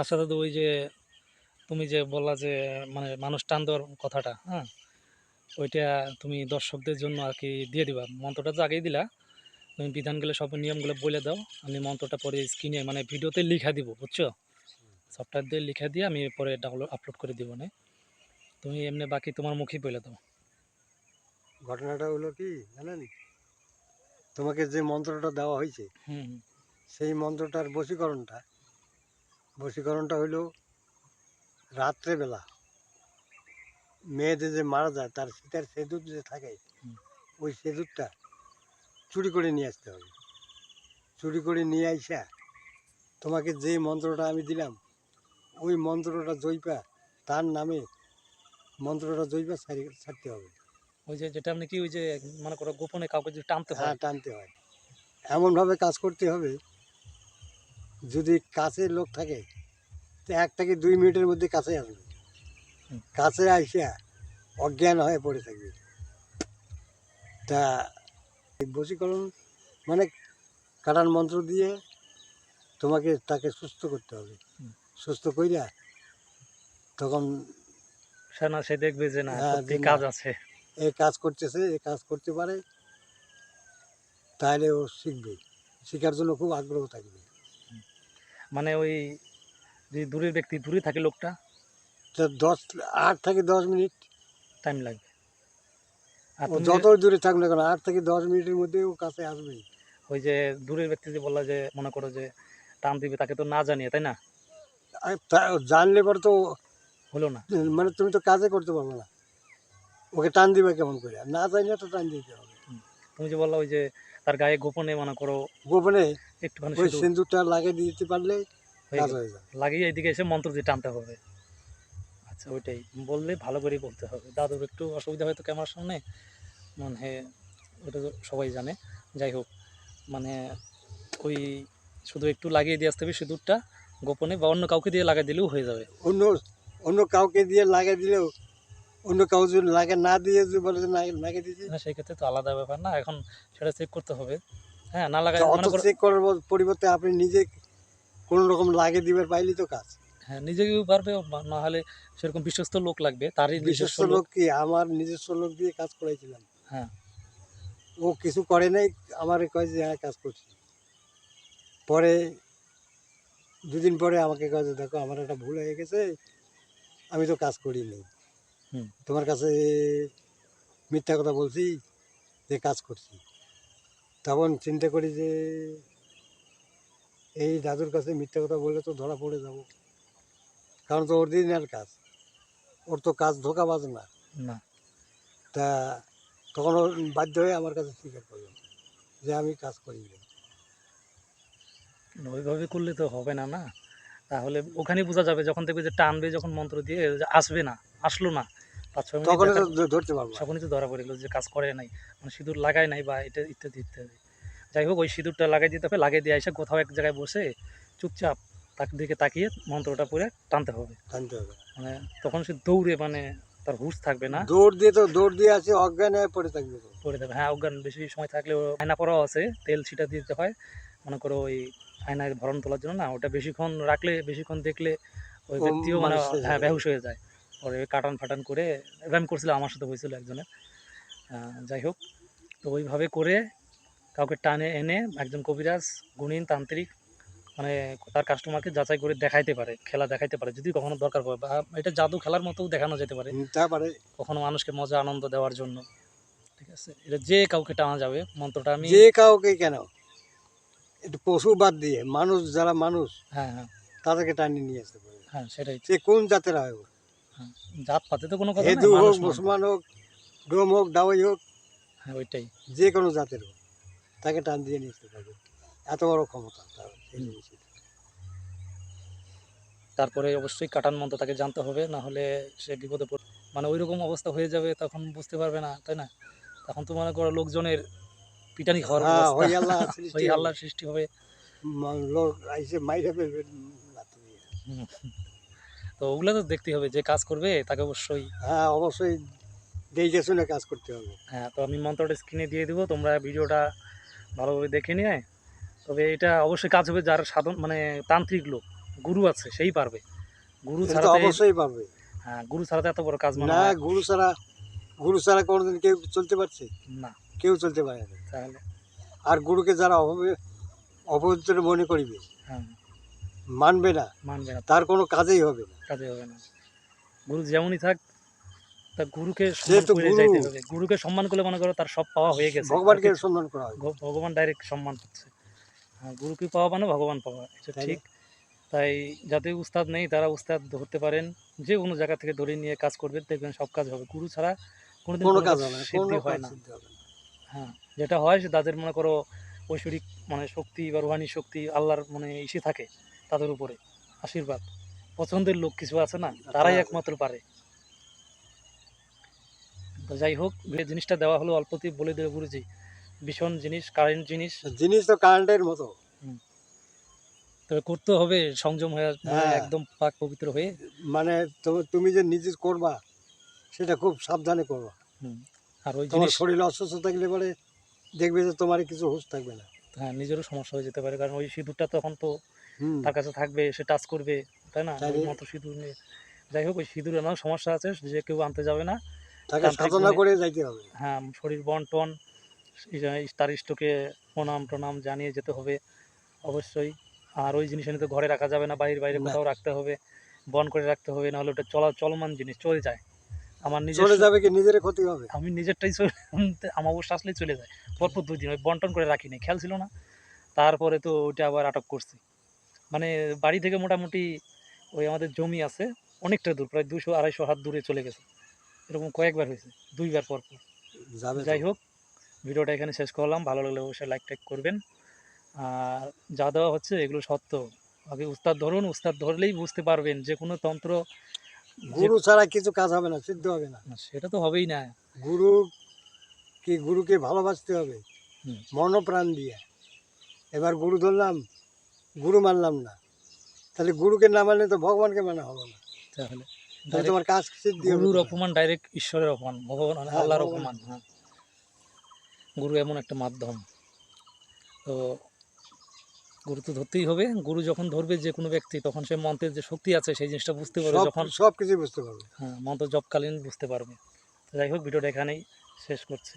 তার সাথে তো ওই যে তুমি যে বললা যে মানে মানুষ টান দেওয়ার কথাটা হ্যাঁ? ওইটা তুমি দর্শকদের জন্য আর কি দিয়ে দিবা। মন্ত্রটা তো আগেই দিলা। তুমি বিধানগুলো সব নিয়মগুলো বলে দাও। আমি মন্ত্রটা পরে স্ক্রিনে মানে ভিডিওতে লিখা দিব বুঝছ? সফটওয়্যার দিয়ে লিখা দিয়ে আমি পরে ডাউনলোড আপলোড করে দিব না তুমি এমনি বাকি তোমার মুখেই বলে দাও। ঘটনাটা হলো কি জানেন? তোমাকে যে মন্ত্রটা দেওয়া হয়েছে সেই মন্ত্রটার বশীকরণটা বশীকরণটা হইল রাত্রেবেলা। মেয়েদের যে মারা যায় তার সীতার সেঁদুর যে থাকে ওই সেঁদুরটা চুরি করে নিয়ে আসতে হবে। চুরি করে নিয়ে আইসা তোমাকে যে মন্ত্রটা আমি দিলাম ওই মন্ত্রটা জৈপা তার নামে মন্ত্রটা জৈপা ছাড়ি ছাড়তে হবে। ওই যে যেটা আপনি কি ওই যে মনে করো গোপনে কাউকে যদি টানতে হয়। হ্যাঁ টানতে হয়। এমনভাবে কাজ করতে হবে যদি কাছে লোক থাকে তো এক থেকে দুই মিনিটের মধ্যে কাছে আসবে। কাছে আইসা অজ্ঞান হয়ে পড়ে থাকবে। তা বশীকরণ মানে কাটান মন্ত্র দিয়ে তোমাকে তাকে সুস্থ করতে হবে। সুস্থ কইরা তখন সে দেখবে যে না হ্যাঁ, যে না। কাজ আছে। এ কাজ করতেছে এ কাজ করতে পারে তাহলে ও শিখবে। শেখার জন্য খুব আগ্রহ থাকবে। মানে ওই যে দূরের ব্যক্তি দূরে থাকে লোকটা? তো দশ আট থেকে দশ মিনিট। টাইম লাগবে। আর ও তুমি যত দূরে থাক না কেন আট থেকে দশ মিনিটের মধ্যে ও কাছে আসবেই ওই যে দূরের ব্যক্তি যে বললা যে মনে করো যে টান দিবে তাকে তো না জানিয়ে তাই না? আর তা- জানলে পরে তো হলো না। মানে তুমি তো কাজে করতে পারবে না। ওকে টান দিবে কেমন করে? না জানলে তো টান দিতে হবে। তুমি যে বললা ওই যে তার গায়ে গোপনে মনে করো গোপনে একটুখানি ওই সিন্দুরটা লাগিয়ে দিতে পারলে কাজ হয়ে যাবে লাগিয়ে এইদিকে এসে মন্ত্র দিয়ে টানতে হবে। আচ্ছা ওইটাই। বললে ভালো করেই বলতে হবে। দাদুর একটু অসুবিধা হয়তো ক্যামেরার সামনে। মানে ওটা সবাই জানে। যাই হোক মানে ওই শুধু একটু লাগিয়ে দিয়ে আসতে হবে সিঁদুরটা গোপনে বা অন্য কাউকে দিয়ে লাগিয়ে দিলেও হয়ে যাবে। অন্য অন্য কাউকে দিয়ে লাগিয়ে দিলেও অন্য কাউ যদি লাগে না দিয়ে যদি বলে যে না লাগিয়ে দিয়েছে। না সেই ক্ষেত্রে তো আলাদা ব্যাপার না এখন সেটা চেক করতে হবে। হ্যাঁ না লাগাই মনে অত চেক করার পরিবর্তে আপনি নিজে কোনো রকম লাগে দিবার পাইলেই তো কাজ। হ্যাঁ নিজেকেও পারবে না হলে সেরকম বিশ্বস্ত লোক লাগবে তারই বিশ্বস্ত লোক কি? আমার নিজস্ব লোক দিয়ে কাজ করাইছিলাম। হ্যাঁ। ও কিছু করে নাই আমার কয় যে হ্যাঁ কাজ করছি। পরে দুদিন পরে আমাকে কয় যে দেখো আমার একটা ভুল হয়ে গেছে আমি তো কাজ করিনি। তোমার কাছে মিথ্যা কথা বলছি যে কাজ করছি। তখন চিন্তা করি যে এই দাদুর কাছে মিথ্যা কথা বললে তো ধরা পড়ে যাব। কারণ তো অরিজিনাল কাজ। ওর তো কাজ ধোকাবাজ না। না। তা তখন বাধ্য হয়ে আমার কাছে স্বীকার করল যে আমি কাজ করি না। ওইভাবে করলে তো হবে না না? তাহলে ওখানেই বোঝা যাবে যখন দেখবে যে টানবে যখন মন্ত্র দিয়ে আসবে না আসলো না পাঁচ ছয় মিনিট তো ধরতে পারব। তখনই তো ধরা পড়ে গেলো যে কাজ করে নাই মানে সিঁদুর লাগায় নাই বা এটা ইত্যাদি ইত্যাদি। যাই হোক ওই সিঁদুরটা লাগাই দিতে হবে লাগিয়ে দিয়ে এসে কোথাও এক জায়গায় বসে চুপচাপ তার দিকে তাকিয়ে মন্ত্রটা পরে টানতে হবে। জানতে হবে। মানে তখন সে দৌড়ে মানে তার হুঁশ থাকবে না। দৌড় দিয়ে তো দৌড় দিয়ে আছে অজ্ঞান পড়ে থাকবে পরে দেবে হ্যাঁ অজ্ঞান বেশি সময় থাকলে আয়না পরাও আছে তেল ছিটা দিতে হয়। মনে করো ওই আয়নায় ভরণ তোলার জন্য না ওটা বেশিক্ষণ রাখলে বেশিক্ষণ দেখলে ওই ব্যক্তিও মানে হ্যাঁ বেহুশ হয়ে যায়। পরে কাটান ফাটান করে এরকম করছিল আমার সাথে হয়েছিল একজনের। যাই হোক তো ওইভাবে করে কাউকে টানে এনে একজন কবিরাজ গুণীন তান্ত্রিক মানে তার কাস্টমারকে যাচাই করে দেখাইতে পারে খেলা দেখাইতে পারে যদি কখনো দরকার পড়ে। বা এটা জাদু খেলার মতো দেখানো যেতে পারে। কখনো মানুষকে মজা আনন্দ দেওয়ার জন্য। ঠিক আছে? এটা যে কাউকে টানা যাবে মন্ত্রটা আমি যে কাউকে কেন? একটু পশু বাদ দিয়ে মানুষ যারা মানুষ হ্যাঁ হ্যাঁ। তাদেরকে টানিয়ে নিয়ে আসতে পারে। হ্যাঁ সেটাই সে কোন জাতের হয় হ্যাঁ জাত পাতে তো কোনো কথা হেদু হোক। মুসলমান হোক ডোম হোক ডাওয়াই হোক হ্যাঁ ওইটাই। যে কোনো জাতের হোক তাকে টান দিয়ে নিয়ে আসতে পারবে। এত বড় ক্ষমতা তার এই। তারপরে অবশ্যই কাটান মন্ত্র তাকে জানতে হবে না হলে সে বিপদে পড়ে মানে ওই রকম অবস্থা হয়ে যাবে তখন বুঝতে পারবে না তাই না? তখন তো মনে করো লোকজনের পিটানি খাওয়ার হ্যাঁ অবস্থা। হই আল্লাহ সৃষ্টি হবে। লোক আইসে মাইরা ফেলবে। তো ওগুলো তো দেখতে হবে যে কাজ করবে তাকে অবশ্যই। হ্যাঁ অবশ্যই দেখে শুনে কাজ করতে হবে। হ্যাঁ তো আমি মন্ত্রটা স্ক্রিনে দিয়ে দেবো তোমরা ভিডিওটা ভালোভাবে দেখে নিয়ে। তবে এটা অবশ্যই কাজ হবে যার সাধন মানে তান্ত্রিক লোক গুরু আছে সেই পারবে। গুরু ছাড়া অবশ্যই পারবে। হ্যাঁ গুরু ছাড়া তো এত বড় কাজ মানে না গুরু ছাড়া গুরু ছাড়া কোনোদিন কেউ চলতে পারছে? না। কেউ চলতে পারে না তাহলে। আর গুরুকে যারা অভাবে অপবিত্র মনে করিবে হ্যাঁ। মানবে না। মানবে না। তার কোনো কাজেই হবে না। কাজে হবে না। গুরু যেমনই থাক তা গুরুকে গুরু। যাইতে হবে। গুরুকে সম্মান করলে মনে করো তার সব পাওয়া হয়ে গেছে। ভগবানকে সম্মান করা হয়। ভগবান ডাইরেক্ট সম্মান করছে হ্যাঁ গুরুকে পাওয়া মানে ভগবান পাওয়া এটা ঠিক। তাই যাতে উস্তাদ নেই তারা উস্তাদ ধরতে পারেন। যে কোনো জায়গা থেকে ধরে নিয়ে কাজ করবেন দেখবেন সব কাজ হবে। গুরু ছাড়া কোনোদিন কোনো কাজ হবে না সিদ্ধি হয় না। হ্যাঁ যেটা হয় সে তাদের মনে করো ঐশ্বরিক মানে শক্তি বা রুহানি শক্তি আল্লাহর মানে ইসে থাকে তাদের উপরে আশীর্বাদ। পছন্দের লোক কিছু আছে না? তারাই একমাত্র পারে। তো যাই হোক জিনিসটা দেওয়া হলো অল্পতেই বলে দিল গুরুজি। ভীষণ জিনিস কারেন্ট জিনিস। জিনিস তো কারেন্টের মতো। তবে করতে হবে সংযম হয়ে হ্যাঁ। একদম পাক পবিত্র হয়ে। মানে তুমি যে নিজে করবা সেটা খুব সাবধানে করবা। হুম। আর ওই জিনিস শরীরে অসুস্থ থাকলে পরে দেখবে যে তোমার কিছু হুঁশ থাকবে না। হ্যাঁ নিজেরও সমস্যা হয়ে যেতে পারে কারণ ওই সিঁদুরটা তখন তো তার কাছে থাকবে সে টাচ করবে তাই না? ওই মতো সিঁদুর নিয়ে। যাই হোক ওই সিঁদুর এমন সমস্যা আছে যে কেউ আনতে যাবে না। সাধনা করে যাইতে হবে। হ্যাঁ শরীর বন টন তার ইষ্টকে প্রণাম প্রণাম জানিয়ে যেতে হবে অবশ্যই। আর ওই জিনিস এনে তো ঘরে রাখা যাবে না বাইরে বাইরে কোথাও রাখতে হবে বন করে রাখতে হবে নাহলে ওটা চলা চলমান জিনিস চলে যায়। আমার নিজের চলে যাবে কি? নিজের ক্ষতি হবে? আমি নিজেরটাই চলে আমার অবশ্য আসলেই চলে যায়। পরপর দুই দিন ওই বন্টন করে রাখিনি খেয়াল ছিল না। তারপরে তো ওইটা আবার আটক করছি। মানে বাড়ি থেকে মোটামুটি ওই আমাদের জমি আছে অনেকটা দূর প্রায় দুশো আড়াইশো হাত দূরে চলে গেছে। এরকম কয়েকবার হয়েছে দুইবার পর পর যাবে যাই হোক ভিডিওটা এখানে শেষ করলাম। ভালো লাগলে অবশ্যই লাইক টাইক করবেন। আর যা দেওয়া হচ্ছে এগুলো সত্য। আগে উস্তাদ ধরুন উস্তাদ ধরলেই বুঝতে পারবেন যে কোনো তন্ত্র গুরু ছাড়া কিছু কাজ হবে না সিদ্ধ হবে না। সেটা তো হবেই না। গুরু কি গুরুকে ভালোবাসতে হবে। মনপ্রাণ দিয়ে। এবার গুরু ধরলাম গুরু মানলাম না। তাহলে গুরুকে না মানলে তো ভগবানকে মানা হলো না। তাহলে তাহলে তোমার কাজ সিদ্ধি গুরুর অপমান ডাইরেক্ট ঈশ্বরের অপমান ভগবান মানে হ্যাঁ, আল্লাহর অপমান হ্যাঁ। গুরু এমন একটা মাধ্যম। তো গুরু তো ধরতেই হবে। গুরু যখন ধরবে যে কোনো ব্যক্তি তখন সে মন্ত্রের যে শক্তি আছে সেই জিনিসটা বুঝতে পারবে যখন সব কিছুই বুঝতে পারবে। হ্যাঁ মন্ত্র জপকালীন বুঝতে পারবে। যাই হোক ভিডিওটা এখানেই শেষ করছি।